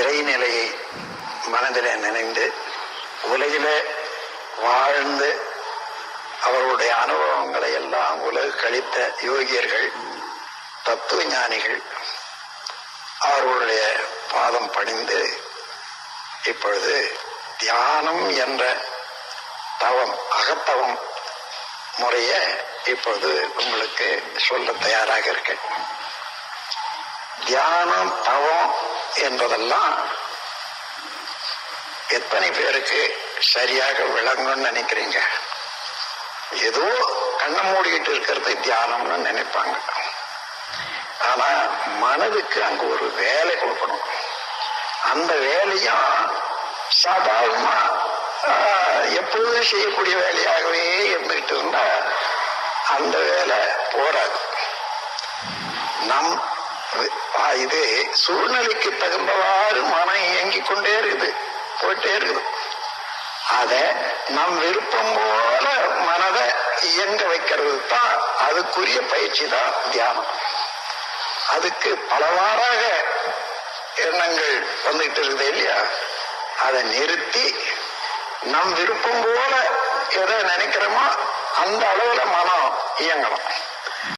இறைநிலையை மனதிலே நினைந்து உலகிலே வாழ்ந்து அவர்களுடைய அனுபவங்களை எல்லாம் உலகு கழித்த யோகியர்கள் தத்துவ ஞானிகள் அவர்களுடைய பாதம் பணிந்து இப்பொழுது தியானம் என்ற தவம் அகத்தவம் முறைய இப்பொழுது உங்களுக்கு சொல்ல தயாராக இருக்கேன். தியானம் தவம் என்பதெல்லாம் எத்தனை பேருக்கு சரியாக விளங்கும்னு நினைக்கிறீங்க? ஏதோ கண்ணை மூடிக்கிட்டு இருக்கிறது தியானம்னு நினைப்பாங்க. ஆனா மனதுக்கு அங்க ஒரு வேலை கொடுக்கணும். அந்த வேலையும் சாதாரணமா எப்பொழுதும் செய்யக்கூடிய வேலையாகவே இருந்துகிட்டு இருந்தா அந்த வேலை போராது நம் இது சூழ்நிலைக்கு தகுந்தவாறு மனம் இயங்கிக் கொண்டே இருக்குது. போயிட்டே இருக்குது. அத நம் விருப்பம் போல மனதை இயங்க வைக்கிறது தான் அதுக்குரிய பயிற்சி தான் தியானம். அதுக்கு பலவாறாக எண்ணங்கள் வந்துகிட்டு இருக்குது இல்லையா? அதை நிறுத்தி நம் விருப்பம் போல எதை நினைக்கிறோமோ அந்த அளவுல மனம் இயங்கணும்.